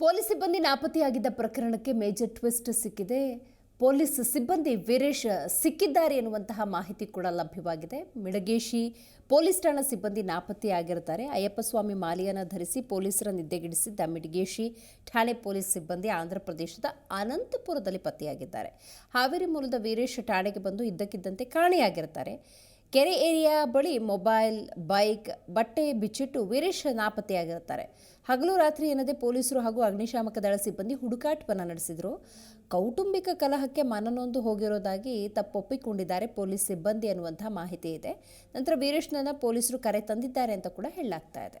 Police ಸಿಬ್ಬಂದಿ ನಾಪತ್ತೆಯಾಗಿದ್ದ ಪ್ರಕರಣಕ್ಕೆ ಮೇಜರ್ ಟ್ವಿಸ್ಟ್ ಸಿಕ್ಕಿದೆ. ಪೊಲೀಸ್ ಸಿಬ್ಬಂದಿ ವೀರೇಶ್ ಸಿಕ್ಕಿದ್ದಾರೆ ಎನ್ನುವಂತಹ ಮಾಹಿತಿ ಕೂಡ ಲಭ್ಯವಾಗಿದೆ. ಮಿಡಗೇಶಿ ಪೊಲೀಸ್ ಠಾಣಾ ಸಿಬ್ಬಂದಿ ನಾಪತ್ತೆಯಾಗಿರುತ್ತಾರೆ ಅಯ್ಯಪ್ಪ ಸ್ವಾಮಿ ಧರಿಸಿ ಪೊಲೀಸರ ನಿದ್ದೆಗಿಡಿಸಿದ್ದ ಮಿಡಗೇಶಿ ಠಾಣೆ ಪೊಲೀಸ್ ಸಿಬ್ಬಂದಿ ಆಂಧ್ರ ಪ್ರದೇಶದ ಅನಂತಪುರದಲ್ಲಿ ಪತ್ತೆಯಾಗಿದ್ದಾರೆ. ಹಾವೇರಿ ಮೂಲದ ವೀರೇಶ್ ಠಾಣೆಗೆ ಬಂದು ಇದ್ದಕ್ಕಿದ್ದಂತೆ ಕಾಣೆಯಾಗಿರ್ತಾರೆ. ಕೆರೆ ಏರಿಯಾ ಬಳಿ ಮೊಬೈಲ್, ಬೈಕ್, ಬಟ್ಟೆ ಬಿಚ್ಚಿಟ್ಟು ವೀರೇಶ್ ನಾಪತ್ತೆಯಾಗಿರುತ್ತಾರೆ. ಹಗಲು ರಾತ್ರಿ ಎನ್ನದೇ ಪೊಲೀಸರು ಹಾಗೂ ಅಗ್ನಿಶಾಮಕ ದಳ ಸಿಬ್ಬಂದಿ ಹುಡುಕಾಟವನ್ನು ನಡೆಸಿದರು. ಕೌಟುಂಬಿಕ ಕಲಹಕ್ಕೆ ಮನನೊಂದು ಹೋಗಿರೋದಾಗಿ ತಪ್ಪೊಪ್ಪಿಕೊಂಡಿದ್ದಾರೆ ಪೊಲೀಸ್ ಸಿಬ್ಬಂದಿ ಅನ್ನುವಂಥ ಮಾಹಿತಿ ಇದೆ. ನಂತರ ವೀರೇಶ್ನನ್ನು ಪೊಲೀಸರು ಕರೆ ತಂದಿದ್ದಾರೆ ಅಂತ ಕೂಡ ಹೇಳಲಾಗ್ತಾ ಇದೆ.